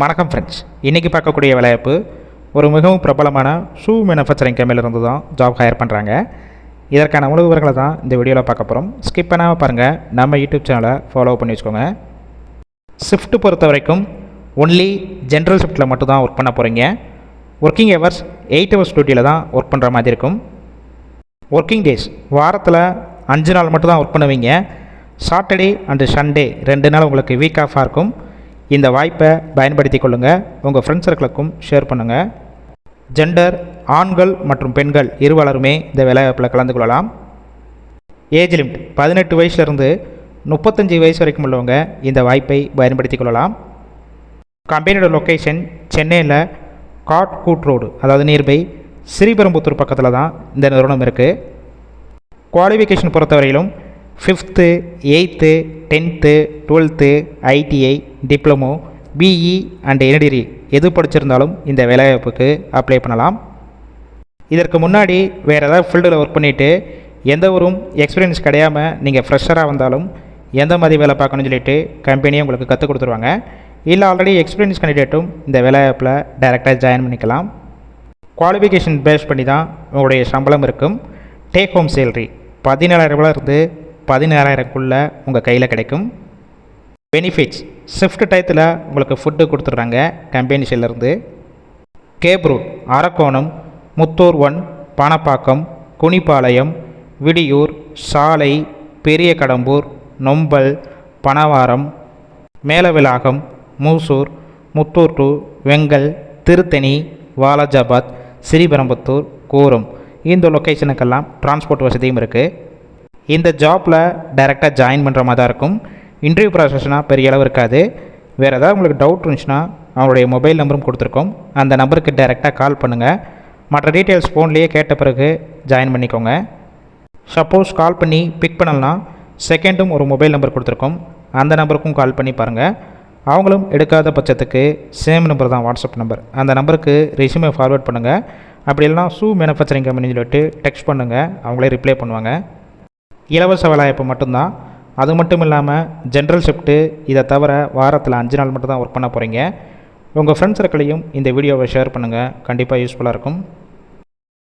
வணக்கம் ஃப்ரெண்ட்ஸ் இன்றைக்கி பார்க்கக்கூடிய விளையாப்பு ஒரு மிகவும் பிரபலமான ஷூ மேனுஃபேக்சரிங் கம்பெனிலிருந்து தான் ஜாப் ஹையர் பண்ணுறாங்க இதற்கான முழு விவரங்களை தான் இந்த வீடியோவில் பார்க்க போகிறோம் ஸ்கிப் பண்ணாமல் பாருங்கள் நம்ம யூடியூப் சேனலை ஃபாலோ பண்ணி வச்சுக்கோங்க. ஷிஃப்ட் பொறுத்த வரைக்கும் ஒன்லி ஜென்ரல் ஷிஃப்ட்டில் மட்டும் தான் ஒர்க் பண்ண போகிறீங்க ஒர்க்கிங் ஹவர்ஸ் எயிட் ஹவர்ஸ் டியூட்டியில் தான் ஒர்க் பண்ணுற மாதிரி இருக்கும். ஒர்க்கிங் டேஸ் வாரத்தில் அஞ்சு நாள் மட்டும் தான் ஒர்க் பண்ணுவீங்க. சாட்டர்டே அண்டு சண்டே ரெண்டு நாள் உங்களுக்கு வீக் ஆஃபாக இருக்கும். இந்த வாய்ப்பை பயன்படுத்தி கொள்ளுங்கள் உங்கள் ஃப்ரெண்ட்ஸ் சர்க்கிளுக்கும் ஷேர் பண்ணுங்கள் ஜெண்டர் ஆண்கள் மற்றும் பெண்கள் இருவலருமே இந்த வேலைவாய்ப்பில் கலந்து கொள்ளலாம். ஏஜ் லிமிட் பதினெட்டு வயசுலேருந்து முப்பத்தஞ்சு வயசு வரைக்கும் உள்ளவங்க இந்த வாய்ப்பை பயன்படுத்தி கொள்ளலாம். கம்பெனியோட லொக்கேஷன் சென்னையில் காட் கூட் ரோடு அதாவது நியர்பை ஸ்ரீபெரும்புத்தூர் பக்கத்தில் தான் இந்த நிறுவனம் இருக்குது குவாலிஃபிகேஷன் பொறுத்தவரையிலும் fifth eighth tenth twelfth ITI diploma BE and entry எது படிச்சிருந்தாலும் இந்த வேலைவாய்ப்புக்கு அப்ளை பண்ணலாம். இதற்கு முன்னாடி வேறு ஏதாவது ஃபீல்டில் ஒர்க் பண்ணிவிட்டு எந்த ஒரு எக்ஸ்பீரியன்ஸ் கிடையாமல் நீங்கள் ஃப்ரெஷராக வந்தாலும் எந்த மாதிரி வேலை பார்க்கணும்னு சொல்லிட்டு கம்பெனியே உங்களுக்கு கற்றுக் கொடுத்துருவாங்க. இல்லை ஆல்ரெடி எக்ஸ்பீரியன்ஸ் கேண்டிடேட்டும் இந்த வேலைவாய்ப்பில் டைரெக்டாக ஜாயின் பண்ணிக்கலாம். குவாலிஃபிகேஷன் பேஸ் பண்ணி தான் உங்களுடைய சம்பளம் இருக்கும். டேக் ஹோம் சேலரி பதினேழாயிரம் இருந்து பதினாறாயிரக்குள்ளே உங்கள் கையில் கிடைக்கும் பெனிஃபிட்ஸ் ஷிஃப்ட் டயத்தில் உங்களுக்கு ஃபுட்டு கொடுத்துட்றாங்க company cab route Arakkonam Muthur one Panapakkam Kunipalayam Vidiyur சாலை பெரிய கடம்பூர் நொம்பல் பனவாரம் மேலவிலாகம் மூசூர் முத்தூர் டு வெங்கல் திருத்தணி வாலாஜாபாத் ஸ்ரீபெரம்பத்தூர் கூரம். இந்த லொக்கேஷனுக்கெல்லாம் டிரான்ஸ்போர்ட் வசதியும் இருக்குது இந்த ஜாப்பில் டைரெக்டாக ஜாயின் பண்ணுற மாதிரி தான் இருக்கும். இன்டர்வியூ ப்ராசஸ்னால் பெரிய அளவு இருக்காது. வேறு ஏதாவது உங்களுக்கு டவுட் இருந்துச்சுன்னா அவங்களுடைய மொபைல் நம்பரும் கொடுத்துருக்கோம். அந்த நம்பருக்கு டைரெக்டாக கால் பண்ணுங்கள் மற்ற டீட்டெயில்ஸ் ஃபோன்லேயே கேட்ட பிறகு ஜாயின் பண்ணிக்கோங்க. சப்போஸ் கால் பண்ணி பிக் பண்ணலாம் செகண்டும் ஒரு மொபைல் நம்பர் கொடுத்துருக்கோம். அந்த நம்பருக்கும் கால் பண்ணி பாருங்கள் அவங்களும் எடுக்காத பட்சத்துக்கு சேம் நம்பர் தான் வாட்ஸ்அப் நம்பர் அந்த நம்பருக்கு ரெஸ்யூமே ஃபார்வேர்ட் பண்ணுங்கள் அப்படி இல்லைனா ஷூ மேனுஃபேக்சரிங் கம்பெனின்னு சொல்லிட்டு டெக்ஸ்ட் பண்ணுங்கள் அவங்களே ரிப்ளை பண்ணுவாங்க. இலவச வேலைவாய்ப்பு மட்டும்தான். அது மட்டும் இல்லாமல் ஜென்ரல் ஷிஃப்ட்டு இதை தவிர வாரத்தில் அஞ்சு நாள் மட்டும் தான் ஒர்க் பண்ண போகிறீங்க உங்கள் ஃப்ரெண்ட்ஸ் சர்க்கிளையும் இந்த வீடியோவை ஷேர் பண்ணுங்கள் கண்டிப்பாக யூஸ்ஃபுல்லாக இருக்கும்.